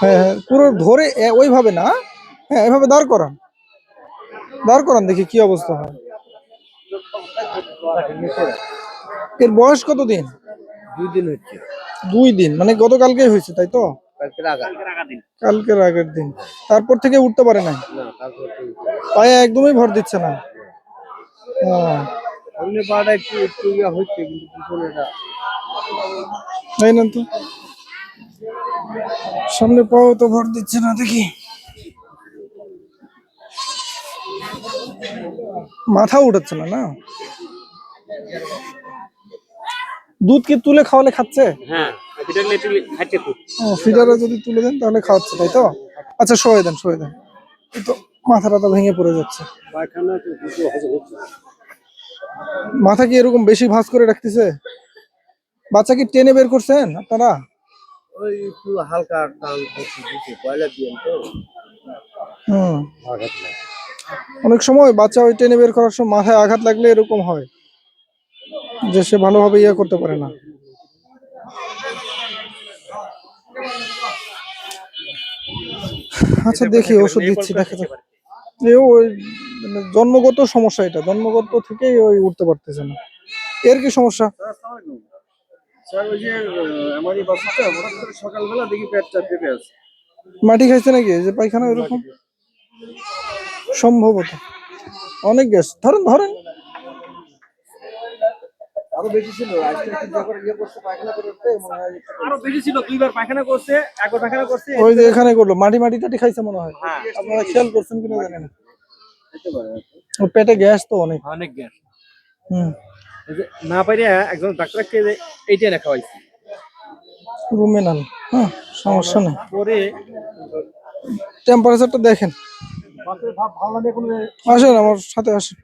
হ্যাঁ হ্যাঁ পুরো ধরে ওইভাবে না হ্যাঁ এভাবে দাঁড় করান। দাঁড় করান দেখি কি অবস্থা হয়। এর বয়স কত দিন দুই দিন হচ্ছে। দুই দিন মানে গতকালকেই হয়েছে তাই তো? কালকের আগের। দিন। তারপর থেকে উঠতে পারে না পায়ে একদমই ভর দিচ্ছে না। পাটা একটু একটু হচ্ছে কিন্তু না তো। সামনে পাও তো ভর দিচ্ছে না দেখি। মাথা উঠাচ্ছে না না? দুধ কি তুলে খাওয়ালে খাচ্ছে? হ্যাঁ ফিডারে যদি তুলে দেন তাহলে খাওয়াচ্ছে তাই তো? আচ্ছা সয়ে দেন সয়ে দেন। তো মাথা টাথা ভেঙে পড়ে যাচ্ছে। মাথা কি এরকম বেশি ভাঁজ করে রাখতেছে? বাচ্চা কি টেনে বের করছেন আপনারা? ওই একটু হালকা টান করছে দিচ্ছে পয়লা দিয়ে তো। হুম। আঘাত নাই অনেক সময় বাচ্চা ওই টেনে বের করার সময় মাথায় আঘাত লাগলে এরকম হয় যে সে ভালোভাবে ইয়ে করতে পারে না। আচ্ছা দেখি ওষুধ দিচ্ছি দেখা যাক। এও ওই মানে জন্মগত সমস্যা এটা জন্মগত থেকেই ওই উঠতে পারতেছে না। এর কি সমস্যা? স্যার ওই যে আমার এই বাচ্চাটা হঠাৎ করে সকালবেলা দেখি পেটটা পেটে আছে। মাটি খাইছে নাকি? যে পায়খানা এরকম? সম্ভবত। অনেক গ্যাস ধরেন ধরেন। আরও বেশি ছিল ইয়ে একটু আরও বেশি ছিল দুইবার পায়খানা করছে একবার পায়খানা করছে। ওই যে এখানে করল মাটি মাটি টাটি খাইছে মনে হয়। হ্যাঁ। আপনারা খেয়াল করছেন কিনা জানেন পেটে গ্যাস তো অনেক। অনেক গ্যাস হুম। না পাইরে একজন ডাক্তারকে এইটা না খাওয়াইছি রুমে নান হ্যাঁ সমস্যা নেই। পরে টেম্পারেচারটা দেখেন। আসেন আমার সাথে আসেন।